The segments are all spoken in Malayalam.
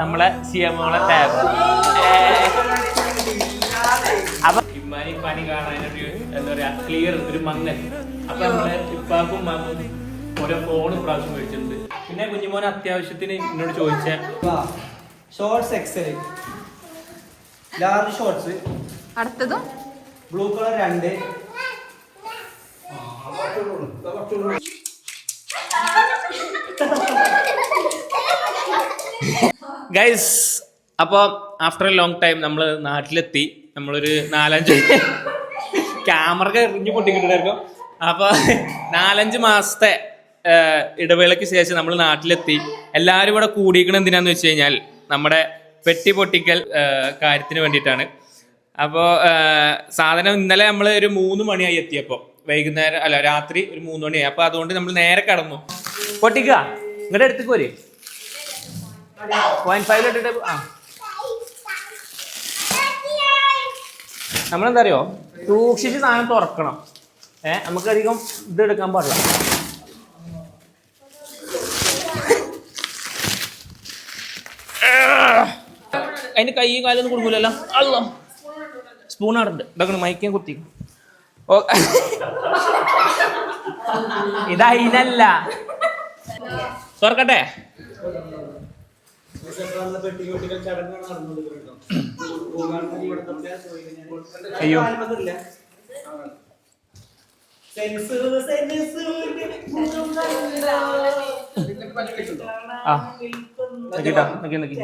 നമ്മളെ സി എം നമ്മളെ ടാബ് അപ്പൊ ഇമ്മാനി ഇപ്പാനി കാണാനൊരു എന്താ പറയാ ക്ലിയർ ഒരു മങ്ങൽ. അപ്പൊ നമ്മളെ ഇപ്പാക്കും മങ്ങും ഓരോ ഫോൺ പ്രാവശ്യം മേടിച്ചിട്ടുണ്ട്. പിന്നെ കുഞ്ഞുമോൻ അത്യാവശ്യത്തിന് എന്നോട് ചോദിച്ച. ഷോർട്സ് എക്സൽ ലാർജ് ഷോർട്സ് അടുത്തതും? ബ്ലൂ കളർ രണ്ട്. ഗൈസ് അപ്പോൾ ആഫ്റ്റർ എ ലോങ് ടൈം നമ്മൾ നാട്ടിലെത്തി. നമ്മളൊരു നാലഞ്ച് ക്യാമറ എറിഞ്ഞു പൊട്ടിക്കിട്ടുണ്ടായിരുന്നു അപ്പോൾ നാലഞ്ച് മാസത്തെ ഇടവേളയ്ക്ക് ശേഷം നമ്മൾ നാട്ടിലെത്തി. എല്ലാവരും ഇവിടെ കൂടിയിരിക്കണം എന്തിനാന്ന് വെച്ച് കഴിഞ്ഞാൽ നമ്മുടെ പെട്ടി പൊട്ടിക്കൽ കാര്യത്തിന് വേണ്ടിയിട്ടാണ്. അപ്പോൾ സാധനം ഇന്നലെ നമ്മൾ ഒരു മൂന്ന് മണിയായി എത്തിയപ്പോൾ വൈകുന്നേരം അല്ല രാത്രി ഒരു മൂന്ന് മണിയായി. അപ്പോൾ അതുകൊണ്ട് നമ്മൾ നേരെ കടന്നു. പൊട്ടിക്കുക. ഇങ്ങോട്ട് എടുത്തേക്ക് പോരെ. പോയിന്റ് ഫൈവ് ഇട്ടിട്ട് ആ. നമ്മളെന്താ അറിയോ സൂക്ഷിച്ച് സാധനം തുറക്കണം. ഏ നമുക്കധികം ഇത് എടുക്കാൻ പാടില്ല. അതിന് കൈ കാലൊന്നും കൊടുക്കൂലല്ലോ അല്ലോ സ്പൂൺ അവിടെ ഉണ്ട് ഇതൊക്കെ മൈക്കേം കുത്തി. ഓ. ഇതതിനല്ല തുറക്കട്ടെ? അയ്യോ. ആ. നിക്കിട്ടോ നിക്കി നിക്കി.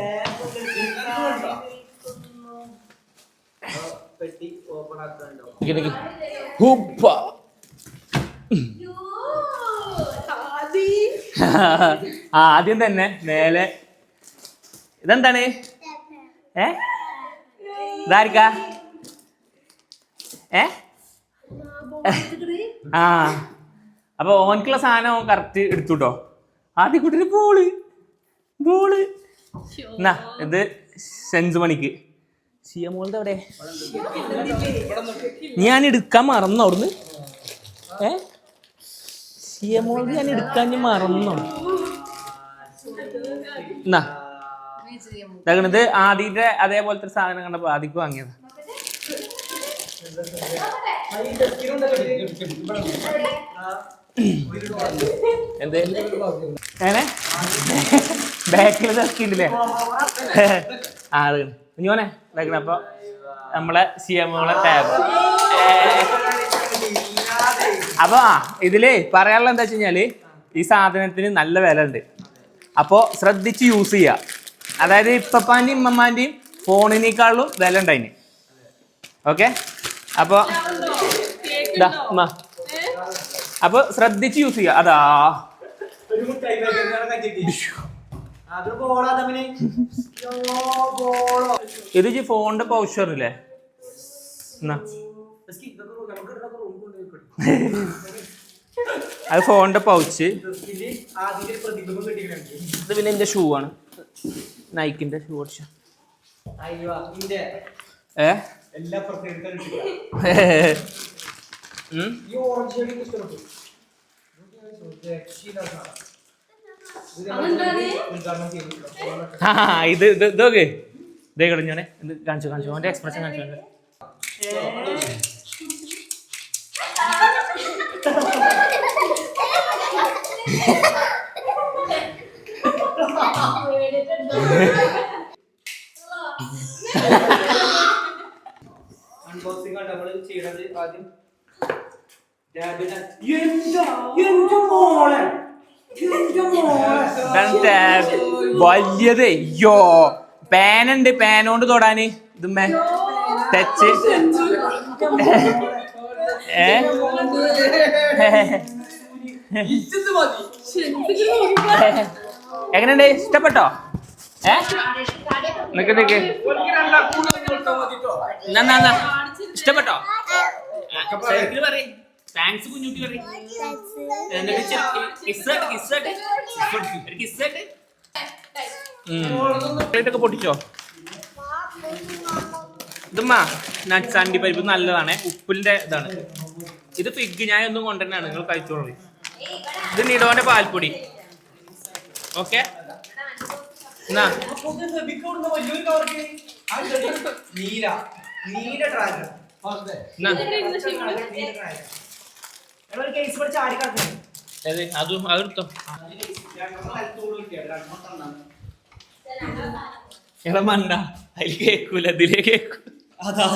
പെട്ടി ഓപ്പൺ ആക്കാണ്ടോ നിക്കി നിക്കി ഹുപ്പ ആദ്യം തന്നെ മേലെ ഇതെന്താണ്? ഏ? ഇതാരിക്ക ഏ? ആ. അപ്പൊ ഓൻക്കുള്ള സാധനം കറക്റ്റ് എടുത്തുട്ടോ. ആദ്യ കുട്ടിന് ബോൾ. ബോൾ. എന്നാ ഇത് സെൻസ് മണിക്ക് സിയമോളുടെ അവിടെ. ഞാൻ എടുക്കാൻ മറന്നു അവിടുന്ന്. ഏ? സിയമോളുടെ ഞാൻ എടുക്കാൻ മറന്നു. എന്നാ. ഇത് ആദ്യത്തെ അതേപോലത്തെ സാധനം കണ്ടപ്പോ ആദിക്ക് വാങ്ങിയത്. എന്ത്? ഏനെ? ബാക്കിൽ ഇറക്കിണ്ടില്ലേ ആ അത് അപ്പൊ നമ്മളെ സി എം ടാബ് അപ്പൊ ഇതിൽ പറയാനുള്ള എന്താ വെച്ച് കഴിഞ്ഞാൽ ഈ സാധനത്തിന് നല്ല വില ഉണ്ട്. അപ്പോ ശ്രദ്ധിച്ച് യൂസ് ചെയ്യുക അതായത് ഇപ്പപ്പാന്റെയും ഇമ്മമാന്റെയും ഫോണിനേക്കാളും വില ഉണ്ടായിന്. ഓക്കെ? അപ്പൊ. അപ്പൊ ശ്രദ്ധിച്ച് യൂസ് ചെയ്യുക അതാ. ഇത് ഫോണിന്റെ പൗഷർ ഇല്ലേ? അത് ഫോണിന്റെ പൗച്ച് ഇത് പിന്നെ എന്റെ ഷൂ ആണ്. നൈക്കിന്റെ ഷൂ ഇതിന്റെ ഏ. ഇത് ഇത് ഇത് ഇതൊക്കെ ഇതേ കളഞ്ഞോനെ ഇത് കാണിച്ചു കാണിച്ചു. അവന്റെ എക്സ്പ്രഷൻ കാണിച്ചു. കാണിച്ചു. അൺബോക്സിംഗ് ആണ് നമ്മൾ ചെയ്യണത് ആദ്യം. വലിയത്. അയ്യോ. പാനുണ്ട് പാനോണ്ട് തൊടാന്. ഇതുമ്മേ. ടച്ച് ഏ? എങ്ങനെയുണ്ട്? ഇഷ്ടപ്പെട്ടോ? നിക്ക് നിക്ക്. എന്നാ, എന്നാ, എന്നാ. ഇഷ്ടപ്പെട്ടോ? പറയ്. താങ്ക്സ് കുഞ്ഞുട്ടി പറയ്. എന്നിട്ട് kiss ആയിട്ട്. ഒരു. പൊട്ടിച്ചോ? ഇതുമ്മ നട്ട്സ് അണ്ടിപ്പരിപ്പ് നല്ലതാണ്. ഉപ്പിന്റെ ഇതാണ്. ഇത് പിഗ് ഞാൻ ഒന്നും കൊണ്ടുതന്നെയാണ് നിങ്ങൾ കഴിച്ചോളൂ. ഇത് നിഡോന്റെ പാൽപ്പൊടി. ഓക്കെ എന്നാ അപ്പൊ ഇത് ഫെബിക്ക് കൊടുക്കുന്ന വലിയൊരു കവർക്ക് ആ ചെടി നീല നീല ഡ്രാഗൺ കേസ് അതും അതെടുത്തോ എടാ മണ്ട അതിൽ കേക്കൂല ഇതിലേ കേക്കൂ അതാ.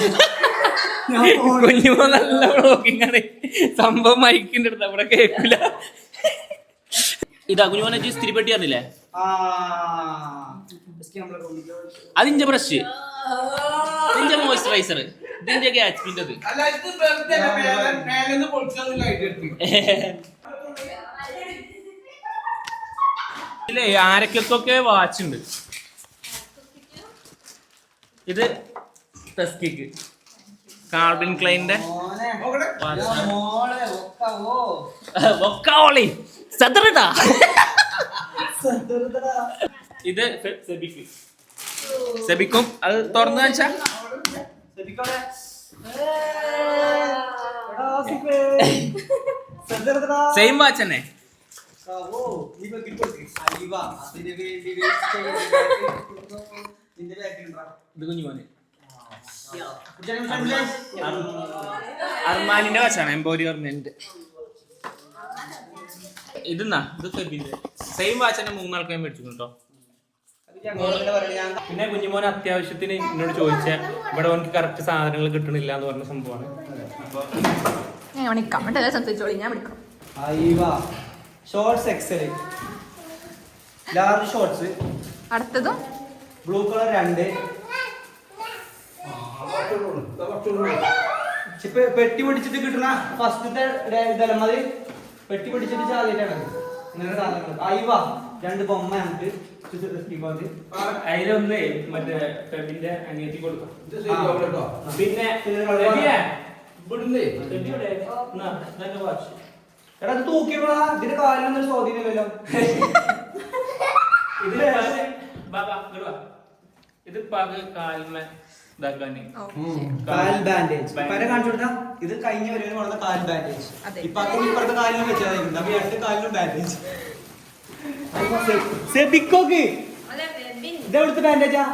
കുഞ്ഞുമോ നല്ല ബ്ലോഗിങ് ആണ്. സംഭവം മൈക്കിന്റെ അടുത്ത് അവിടെ കേക്കൂല. ഇതാ കുഞ്ഞുമോനെ ഇജ്ജ് ഇസ്തിരി പെട്ടി അറിഞ്ഞില്ലേ. അതിന്റെ ബ്രഷ് ഇതിന്റെ മോയ്സ്ചറൈസർ ഇതിന്റെ എടുത്ത്. ഇല്ലേ ആരൊക്കെ വാച്ച് ഉണ്ട്? ഇത് ടെസ്കിക്ക് കാർബിൻ ക്ലൈന്റെ. വാച്ച് മോളെ സദൃഢതാ. ഇത് സെബിക്ക്. സെബിക്കും. അത് തുറന്നു വെച്ചാ. സെയിം വാച്ച് തന്നെ. അർമാനിന്റെ വാച്ചാണ് അതിന് വേണ്ടി wait ചെയ്യുന്നു. നിന്റെ back ൽ ഉണ്ടെടാ. ഇത് കുഞ്ഞുമോന് കുടിച്ചാ, കുടിച്ചാ, കുടിച്ചാ. അർമാനിന്റെ വാച്ചാണ് എംപോരി അർമാനിന്റെ ഇതെന്നാ? ഇത് ഫെബിന്റെ സെയിം വാച്ച് തന്നെ മേടിച്ചു കേട്ടോ അത് ഞാൻ പറയണ ഞാൻ പിന്നെ കുഞ്ഞുമോൻ അത്യാവശ്യത്തിന് എന്നോട് ചോദിച്ച ഇവിടെ അവനക്ക് കറക്റ്റ് സാധനങ്ങൾ കിട്ടണില്ല എന്ന് പറഞ്ഞ സംഭവമാണ്. ഞാൻ വിളിക്കാം എന്നിട്ട് സംസാരിച്ചോളി ഞാൻ വിളിക്കാം. അയ്യവ ഷോർട്സ് എക്സൽ ലാർജ് ഷോർട്സ് അടുത്തതും? ബ്ലൂ കളർ രണ്ട്. പെട്ടി പിടിച്ചിട്ട് കിട്ടണ ഫസ്റ്റത്തെ ഇതല്ല മതി? പെട്ടി പിടിച്ചിട്ട് ചാലിട്ടാണ് ഇങ്ങനെ സാധനങ്ങൾ അയ്യവ രണ്ട് ബൊമ്മ കൊണ്ട് അതിലൊന്ന് മറ്റേ ഫെബിന്റെ അനിയത്തി കൊടുക്കാം. പിന്നെ. എടാ ഇത് തൂക്കിയപ്പോഴാ ഇതിന്റെ കാലിനൊന്നും സ്വാധീനമില്ലല്ലോ. ഇതിൽ ബാ, ബാ, ഇങ്ങട് ഇത് പകൽ ഇതാക്കാന് കാൽ ബാൻഡേജ് കാണിച്ചു കൊടുത്താ ഇത് കഴിഞ്ഞ വരെ വളർന്ന കാൽ ബാൻഡേജ് ഇപ്പൊ അതും. ഇപ്പുറത്തെ കാലിലും വെച്ചാൽ അപ്പൊ രണ്ട് കാലിലും ബാൻഡേജ് സെബിക്കോക്ക്. ഇത് എവിടുത്തെ ബാൻഡേജാ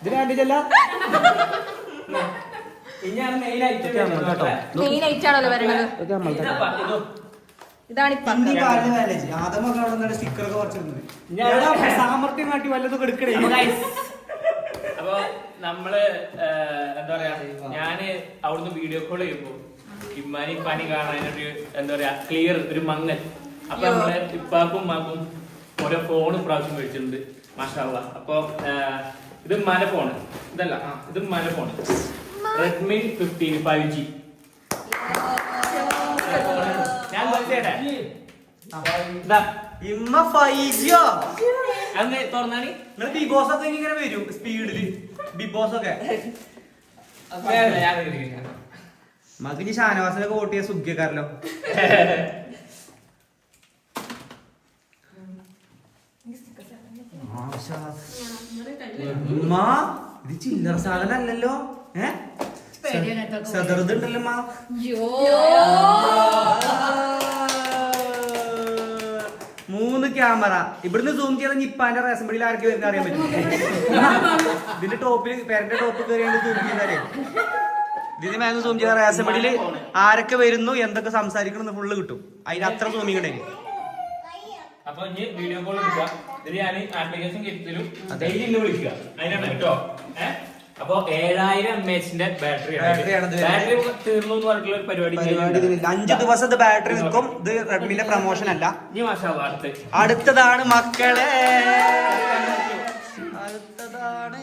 ഇത് ബാൻഡേജ് അല്ല? സാമർത്ഥ്യം കാട്ടി. വല്ലതും എടുക്കണേ. അപ്പൊ നമ്മൾ എന്താ പറയാ ഞാൻ അവിടുന്ന് വീഡിയോ കോൾ ചെയ്യുമ്പോ ഇമ്മാനി പനി കാണാനൊരു എന്താ പറയാ ക്ലിയർ ഒരു മങ്ങൽ. അപ്പൊ നമ്മളെ ഇപ്പാക്കും ഉമ്മാക്കും ഓരോ ഫോൺ പ്രാവശ്യം മേടിച്ചിട്ടുണ്ട് മാഷാള്ള അപ്പൊ ഇത് മല ഫോണ് ഇതല്ല ഇത് മല phone Redmi fifteen five G ഞാൻ ഇമ്മ ഫൈജിയോ അങ്ങ് തുറന്നാണി നിങ്ങൾ ബിഗ് ബോസ് ഒക്കെ ഇങ്ങനെ വരും സ്പീഡിൽ ബിഗ് ബോസ് ഒക്കെ. ഷാനവാസിനൊക്കെ വോട്ട് ചെയ്യാൻ സുഖ്യക്കാരല്ലോ. ഇത് ചില്ലറ സാധനം അല്ലല്ലോ. ഏഹ് സദർദുണ്ടല്ലോ മാ മൂന്ന് ക്യാമറ ഇവിടുന്ന് സൂം ചെയ്ത നിപ്പാന്റെ റേസംബിളിൽ ആർക്ക് വരുന്ന അറിയാൻ പറ്റും. ഇതിന്റെ ടോപ്പിൽ പേരന്റെ ടോപ്പ് കയറിയാണ് സൂം ചെയ്താലേ ഇതിന് മേലെ സൂം ചെയ്ത റേസംബിളിൽ ആരൊക്കെ വരുന്നു എന്തൊക്കെ സംസാരിക്കണം ഫുള്ള് കിട്ടും. അതിന് അത്ര സൂമിങ് ഉണ്ടായി അപ്പൊ ഇനി വീഡിയോ കോൾ എടുക്കുക ഇത് ഞാൻ ആപ്ലിക്കേഷൻ കിട്ടിലും ഡെയിലി ഇന്ന് വിളിക്കുക. അതിനാണ് കേട്ടോ. ഏഹ് അപ്പൊ ഏഴായിരം എം എച്ചിന്റെ ബാറ്ററി ബാറ്ററി തീർന്നു എന്ന് പറഞ്ഞിട്ടുള്ള ഒരു പരിപാടി പരിപാടി ദിവസം അഞ്ച് ദിവസത്തെ ബാറ്ററി നിൽക്കും ഇത് റെഡ്മിന്റെ പ്രൊമോഷൻ അല്ല. ഇനി മാഷാ അടുത്ത്. അടുത്തതാണ് മക്കളെ. അടുത്തതാണ്.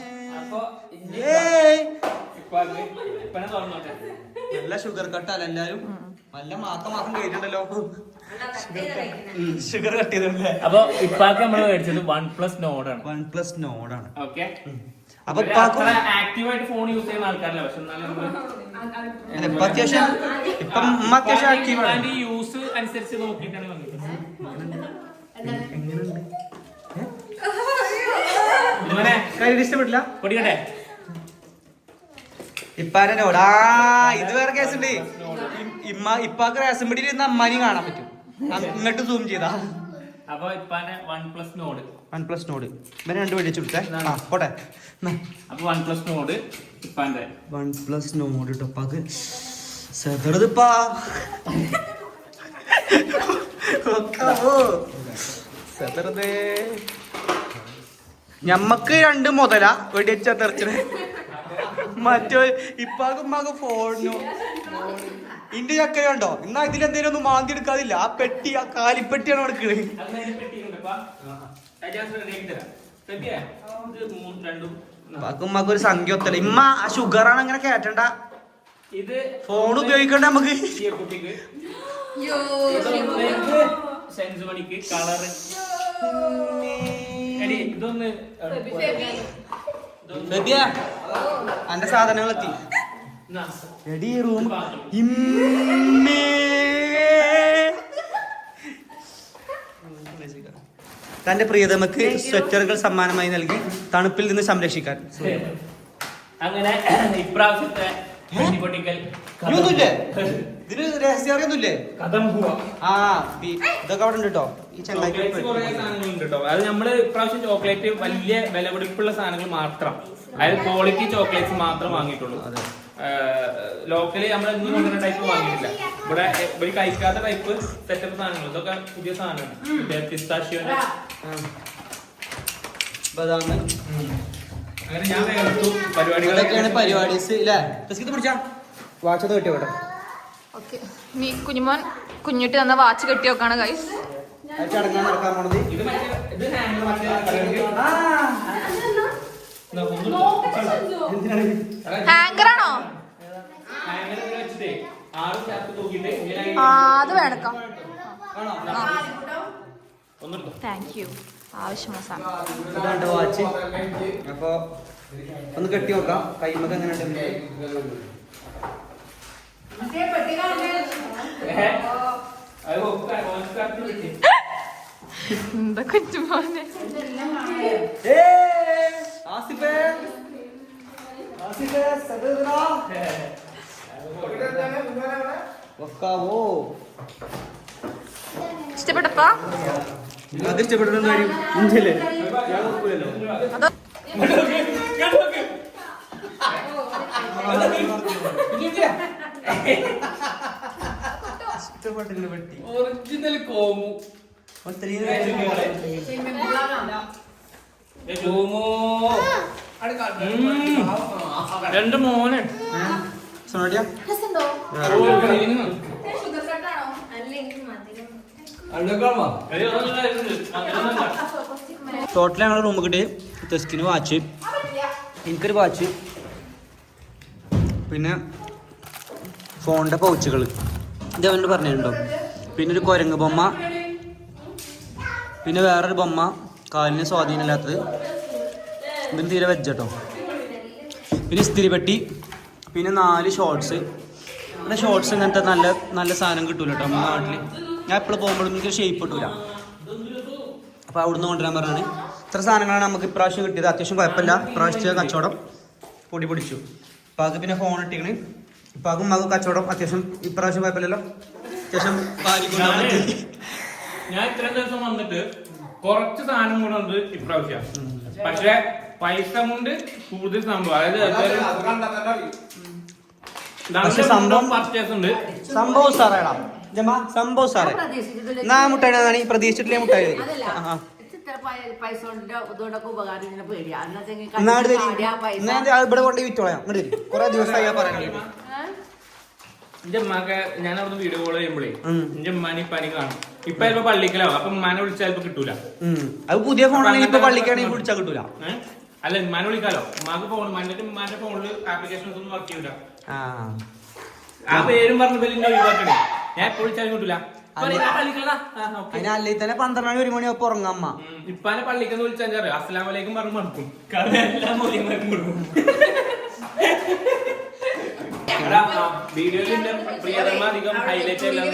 നല്ല ഷുഗർ കട്ടല്ല എല്ലാരും. നല്ല മാസം മാസം കഴിഞ്ഞിട്ടുണ്ടല്ലോ. ഷുഗർ കട്ട് ചെയ്തിട്ടുണ്ട് അപ്പൊ ഇപ്പാക്ക് നമ്മൾ മേടിച്ചത് വൺ പ്ലസ് നോഡാണ് വൺ പ്ലസ് നോഡാണ് ഓക്കെ അപ്പൊ ആക്റ്റീവായിട്ട് ഫോൺ യൂസ് ചെയ്യുന്ന ആൾക്കാരല്ല. പക്ഷെ ഇപ്പൊ അത്യാവശ്യം ഇപ്പം ഉമ്മ അത്യാവശ്യം യൂസ് അനുസരിച്ച് നോക്കിയിട്ടാണ് ഇഷ്ടപ്പെട്ടില്ല? പൊടിക്കട്ടെ? ഇപ്പാന്റെ നോഡ് ആ ഇത് വേറെ കേസ് ഉണ്ട്. ഇമ്മ ഇപ്പാക്ക് റേഷൻ പിടിയിൽ ഇരുന്ന് അമ്മാനി കാണാൻ പറ്റും. എന്നിട്ട് സൂം ചെയ്താ. അപ്പൊ ഇപ്പാനെ one plus Nord one plus Nord ഇവനെ രണ്ട് മേടിച്ചു കൊടുത്തേ. ആ പോട്ടെ. അപ്പൊ വൺ പ്ലസ് നോട് ഇപ്പാന്റെ വൺ പ്ലസ് നോട് ടൊപ്പാക്ക് സെതറതിപ്പാ ഞമ്മക്ക് രണ്ട് മുതല. വെടിച്ച തെറിച്ചത്. മറ്റോ ഇപ്പാക്ക് ഫോണിനു. ഇന്റെ ചക്കര ഉണ്ടോ എന്നാ ഇതിലെന്തേലും ഒന്നും മാന്തി എടുക്കാതില്ല. ആ പെട്ടി ആ കാലിപ്പെട്ടിയാണ് എടുക്കുന്നത് ഉമ്മാക്ക് ഒരു സംഖ്യ ഒത്തല്ല? ഇമ്മ ആ ആണ് അങ്ങനെ കേട്ടണ്ട ഇത് ഫോൺ ഉപയോഗിക്കണ്ട നമുക്ക്. ഈ കുട്ടിക്ക്. സെൻസ് മണിക്ക് കളറ് എടി ഇതൊന്ന് ബേബിയാ അന്റെ സാധനങ്ങൾ എത്തി. എടി റൂം ഇമ്മേ. തന്റെ പ്രിയതമക്ക് സ്വെറ്ററുകൾ സമ്മാനമായി നൽകി തണുപ്പിൽ നിന്ന് സംരക്ഷിക്കാൻ. അങ്ങനെ ഇപ്രാവശ്യത്തെ ഇതിന് രഹസ്യമൊന്നുമില്ലേ കഥം ആ ഇതൊക്കെ അവിടെ ഉണ്ട് കേട്ടോ ഈ കേട്ടോ അത് നമ്മൾ ഇപ്രാവശ്യം ചോക്ലേറ്റ് വലിയ വിലപിടിപ്പുള്ള സാധനങ്ങൾ മാത്രം. അതായത് ക്വാളിറ്റി ചോക്ലേറ്റ്സ് മാത്രം വാങ്ങിയിട്ടുള്ളൂ. അതെ. ലോക്കലി നമ്മൾ എന്നും കൊണ്ടുവരുന്ന ടൈപ്പ് വാങ്ങിയിട്ടില്ല. ഇവിടെ ഇവിടെ കഴിക്കാത്ത ടൈപ്പ് സെറ്റപ്പ് സാധനങ്ങൾ ഇതൊക്കെ പുതിയ സാധനമാണ്. പിസ്താഷ്യോന്റെ ബദാം അങ്ങനെ ഞാൻ എടുത്തു. പരിപാടികളൊക്കെയാണ് പരിപാടീസ് ഇല്ലേ? പിടിച്ചാ വാച്ചത് കിട്ടിയോ ഇവിടെ? ഓക്കെ. നീ കുഞ്ഞുമോൻ കുഞ്ഞിട്ട് തന്ന വാച്ച് കെട്ടി വെക്കാണ് ഗൈസ് ആ ചടങ്ങാൻ നടക്കാൻ പോണത്. ഇത് ഹാൻഡിൽ മറ്റേ ആ. ആ അത് വേണക്കാം താങ്ക് യു ആവശ്യമുള്ള സാധനം. ഇതാണ്ട് വാച്ച് അപ്പൊ ഒന്ന് കെട്ടി നോക്കാം. കൈമൊക്കെ എങ്ങനെ ഉണ്ട്? ഏഹ്? അത് ഒക്കെ ആസിഫേ. ആസിഫേ സദറാ വക്കാവോ ഇഷ്ടപ്പെട്ടപ്പാ? അത് ഇഷ്ടപ്പെട്ടെന്ന് കാര്യം? ഇഞ്ചല്ലേ? അതോ ഇഷ്ടപ്പെട്ടില്ല പെട്ടി. ഒറിജിനൽ കോമു. ഒത്തിരി രണ്ട് മോനെ. ടോട്ടൽ ഞങ്ങളുടെ റൂം കിട്ടി തെസ്കിന് വാച്ച്. എനിക്കൊരു വാച്ച്. പിന്നെ ഫോണിന്റെ പൗച്ചുകൾ ഇത് അവനോട് പറഞ്ഞിട്ടുണ്ടോ? പിന്നെ ഒരു കുരങ്ങ് ബൊമ്മ. പിന്നെ വേറൊരു ബൊമ്മ. കാലിന് സ്വാധീനമില്ലാത്തത്. ഇതിന് തീരെ വെജ് കേട്ടോ പിന്നെ ഇസ്തിരി പെട്ടി പിന്നെ നാല് ഷോർട്സ് പിന്നെ ഷോർട്സ് ഇങ്ങനത്തെ നല്ല നല്ല സാധനം കിട്ടൂല കേട്ടോ നമ്മുടെ നാട്ടിൽ ഞാൻ എപ്പോഴും പോകുമ്പോഴും എനിക്ക് ഷേപ്പ് കിട്ടൂല. അപ്പോൾ അവിടുന്ന് കൊണ്ടുവരാൻ പറഞ്ഞാണ്. ഇത്ര സാധനങ്ങളാണ് നമുക്ക് ഇപ്രാവശ്യം കിട്ടിയത്. അത്യാവശ്യം കുഴപ്പമില്ല. ഇപ്രാവശ്യത്തെ കച്ചവടം പൊടി പൊടിച്ചു. ഇപ്പാക്ക് പിന്നെ ഫോൺ ഇട്ടിക്കണ് ഇപ്പാക്കും അത് കച്ചവടം അത്യാവശ്യം ഇപ്രാവശ്യം കുഴപ്പമില്ലല്ലോ. അത്യാവശ്യം ഞാൻ ഇത്രയും ദിവസം വന്നിട്ട് കുറച്ച് സാധനം കൊണ്ടുവന്നത് ഇപ്രാവശ്യം. പക്ഷെ പൈസ കൊണ്ട് കൂടുതൽ സംഭവം. അതായത് സംഭവം- പർച്ചേസ് ഉണ്ട്. സംഭവം സാറേടാ. ജമാ സംഭവം സാറേ. മുട്ടായി ഈ പ്രതീക്ഷിച്ചിട്ടില്ലേ മുട്ടായി. ഇവിടെ കൊണ്ട് വിറ്റോളാം. ദിവസമായി എന്റെ ഞാൻ അവിടുന്ന് വീഡിയോ കോൾ ചെയ്യുമ്പോഴേ എന്റെ ഉമ്മാനി പനി കാണും. ഇപ്പൊ ചിലപ്പോ പള്ളിക്കലാവും. അപ്പൊ ഉമ്മാനെ വിളിച്ചാൽ ചിലപ്പോ കിട്ടൂല. അത് പുതിയ ഫോണാണെങ്കിൽ ഇപ്പൊ പള്ളിക്കാണെങ്കിൽ പിടിച്ചാൽ കിട്ടൂല? അല്ല ഉമ്മാനെ വിളിക്കാലോ. ഉമ്മാക്ക് ഫോൺ ഉമ്മാന്റെ ഉമ്മാന്റെ ഫോണിൽ ആപ്ലിക്കേഷൻസ് ഒന്നും വർക്ക് ചെയ്യൂല. ആ. ആ പേരും പറഞ്ഞ പേര് എന്നെ ഒഴിവാക്കണേ. ഞാൻ എപ്പോ വിളിച്ചാലും കിട്ടൂല. അല്ല. ഞാൻ പള്ളിക്കലാ. ആ, okay. തന്നെ പന്ത്രണ്ട് മണി ഒരു മണിയാകുമ്പോ ഉറങ്ങാം അമ്മ ഉം. ഇപ്പാനെ പള്ളിക്കെന്ന് വിളിച്ചാൽ അറിയാം? അസ്സലാം വലൈക്കും പറഞ്ഞു മറക്കും കാരണം എല്ലാ മൂല്യങ്ങൾക്കും കൊടുക്കും വീഡിയോയിൽ പ്രിയതമ അധികം ഹൈലൈറ്റ് എല്ലാം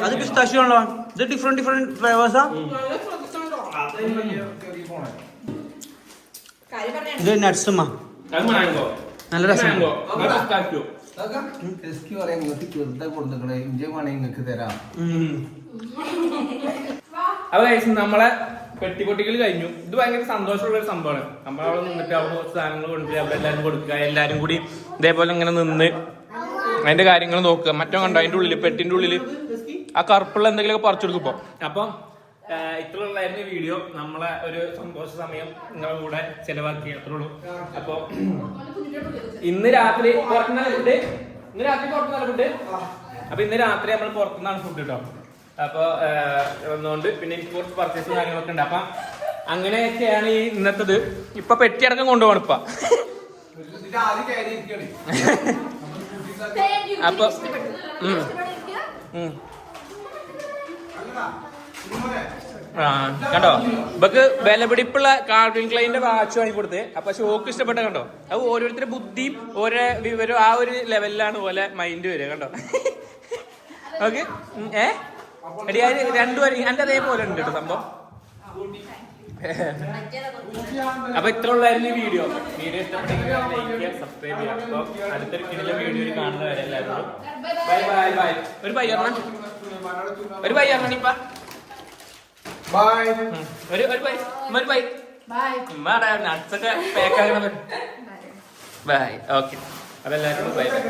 അത് പിസ്താഷ്യോ ആണല്ലോ ഇത് ഡിഫറെന്റ് ഡിഫറെന്റ് ഫ്ലേവേഴ്സാ ഇത് മാംഗോ നല്ല രസം. പറയാൻ നിങ്ങൾക്ക് ചെറുതായി കൊടുക്കണേ ഇഞ്ചി വേണമെങ്കിൽ നിങ്ങൾക്ക് തരാം ഉം. അപ്പൊ കഴിച്ചു നമ്മളെ പെട്ടിപ്പൊട്ടിക്കൽ കഴിഞ്ഞു. ഇത് ഭയങ്കര സന്തോഷമുള്ള ഒരു സംഭവമാണ്. നമ്മളവിടെ നിന്നിട്ട് അവിടെ കുറച്ച് സാധനങ്ങൾ കൊണ്ടുപോയി അവിടെ എല്ലാവരും കൊടുക്കുക എല്ലാവരും കൂടി ഇതേപോലെ ഇങ്ങനെ നിന്ന് അതിന്റെ കാര്യങ്ങൾ നോക്കുക. മറ്റോ കണ്ടോ? അതിന്റെ ഉള്ളിൽ പെട്ടിന്റെ ഉള്ളിൽ. ആ കറുപ്പുള്ള എന്തെങ്കിലുമൊക്കെ പറിച്ചു കൊടുക്കുമ്പോ അപ്പൊ ഇത്രയുള്ളായിരുന്നു വീഡിയോ. നമ്മളെ ഒരു സന്തോഷ സമയം നിങ്ങളുടെ കൂടെ ചെലവാക്കി. അത്രയുള്ളൂ അപ്പൊ ഇന്ന് രാത്രി പുറത്തുനിന്നാണ് ഫുഡ് ഇന്ന് രാത്രി പുറത്തുനിന്ന് ഫുഡ് അപ്പൊ ഇന്ന് രാത്രി നമ്മൾ പുറത്തുനിന്നാണ് ഫുഡ് കേട്ടോ അപ്പൊ വന്നുകൊണ്ട് പിന്നെ എനിക്ക് കുറച്ച് പർച്ചേസും കാര്യങ്ങളൊക്കെ ഉണ്ട്. അപ്പൊ അങ്ങനെയൊക്കെയാണ് ഈ ഇന്നത്തത്. ഇപ്പൊ പെട്ടി അടക്കം കൊണ്ടുപോകണം ഇപ്പൊ. അപ്പൊ. ആ കണ്ടോ? ഇവക്ക് വിലപിടിപ്പുള്ള കാർവിൻ ക്ലൈന്റെ വാച്ച് വാങ്ങി കൊടുത്ത്. അപ്പൊ ഷോക്ക് ഇഷ്ടപ്പെട്ട കണ്ടോ? അത് ഓരോരുത്തരുടെ ബുദ്ധിയും ഓരോ വിവരം ആ ഒരു ലെവലിലാണ് പോലെ മൈൻഡ് വരിക കണ്ടോ? ഓക്കെ? ഏ? എടി അതിന് രണ്ടുപേരും എന്റെ അതേപോലെ ഉണ്ട് കേട്ടോ സംഭവം. അപ്പൊ ഇത്ര ഉള്ളായിരുന്നു ഈ വീഡിയോ വീഡിയോ ഇഷ്ടപ്പെട്ടെങ്കിൽ ലൈക്ക് ചെയ്യുക സബ്സ്ക്രൈബ് ചെയ്യാം അപ്പൊ അടുത്തൊരു കിടില വീഡിയോയിൽ കാണുന്നവരെ എല്ലാവരും. ബൈ ബൈ ബൈ ഒരു ബൈ പറഞ്ഞ ഒരു ഇപ്പ. ബൈ ഒരു ഒരു ബൈ ഒരു ബൈ നട്സൊക്കെ പാക്കാകണം ബൈ ഓക്കെ അതെല്ലാവരും ബൈ ബൈ